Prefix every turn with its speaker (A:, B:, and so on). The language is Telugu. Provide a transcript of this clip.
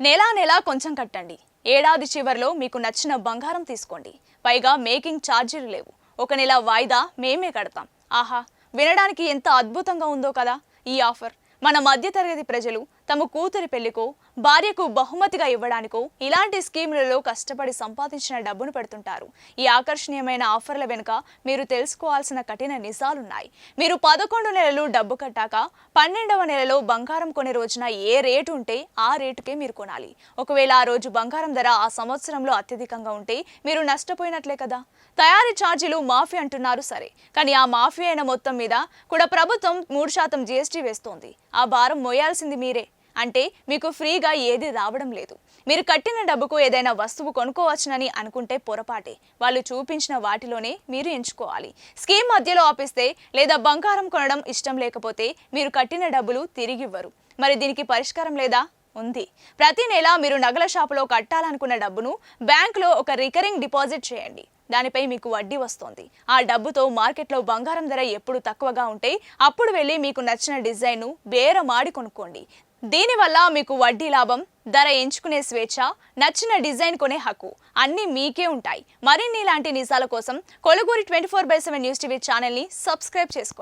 A: నెలా నెలా కొంచెం కట్టండి. ఏడాది చివరిలో మీకు నచ్చిన బంగారం తీసుకోండి. పైగా మేకింగ్ ఛార్జీలు లేవు. ఒక నెల వాయిదా మేమే కడతాం. ఆహా! వినడానికి ఎంత అద్భుతంగా ఉందో కదా ఈ ఆఫర్. మన మధ్యతరగతి ప్రజలు తమ కూతురి పెళ్ళికో భార్యకు బహుమతిగా ఇవ్వడానికో ఇలాంటి స్కీములలో కష్టపడి సంపాదించిన డబ్బును పెడుతుంటారు. ఈ ఆకర్షణీయమైన ఆఫర్ల వెనుక మీరు తెలుసుకోవాల్సిన కఠిన నిజాలున్నాయి. మీరు పదకొండు నెలలు డబ్బు కట్టాక పన్నెండవ నెలలో బంగారం కొనే రోజున ఏ రేటు ఉంటే ఆ రేటుకే మీరు కొనాలి. ఒకవేళ ఆ రోజు బంగారం ధర ఆ సంవత్సరంలో అత్యధికంగా ఉంటే మీరు నష్టపోయినట్లే కదా? తయారీ ఛార్జీలు మాఫీ అంటున్నారు సరే కానీ ఆ మాఫీ అయిన మొత్తం మీద కూడా ప్రభుత్వం మూడు శాతం జీఎస్టీ వేస్తోంది. ఆ భారం మోయాల్సింది మీరే. అంటే మీకు ఫ్రీగా ఏది రావడం లేదు. మీరు కట్టిన డబ్బుకు ఏదైనా వస్తువు కొనుక్కోవచ్చునని అనుకుంటే పొరపాటే. వాళ్ళు చూపించిన వాటిలోనే మీరు ఎంచుకోవాలి. స్కీమ్ మధ్యలో ఆపిస్తే లేదా బంగారం కొనడం ఇష్టం లేకపోతే మీరు కట్టిన డబ్బులు తిరిగివ్వరు మరి దీనికి పరిష్కారం లేదా? ఉంది. ప్రతి నెల మీరు నగల షాపులో కట్టాలనుకున్న డబ్బును బ్యాంకులో ఒక రికరింగ్ డిపాజిట్ చేయండి. దానిపై మీకు వడ్డీ వస్తోంది. ఆ డబ్బుతో మార్కెట్లో బంగారం ధర ఎప్పుడు తక్కువగా ఉంటే అప్పుడు వెళ్ళి మీకు నచ్చిన డిజైన్ను బేరమాడి కొనుక్కోండి. దీనివల్ల మీకు వడ్డీ లాభం ధర ఎంచుకునే స్వేచ్ఛ నచ్చిన డిజైన్ కొనే హక్కు అన్నీ మీకే ఉంటాయి. మరిన్ని ఇలాంటి నిజాల కోసం Koluguri twenty four by seven news TV ఛానల్ని సబ్స్క్రైబ్ చేసుకోండి.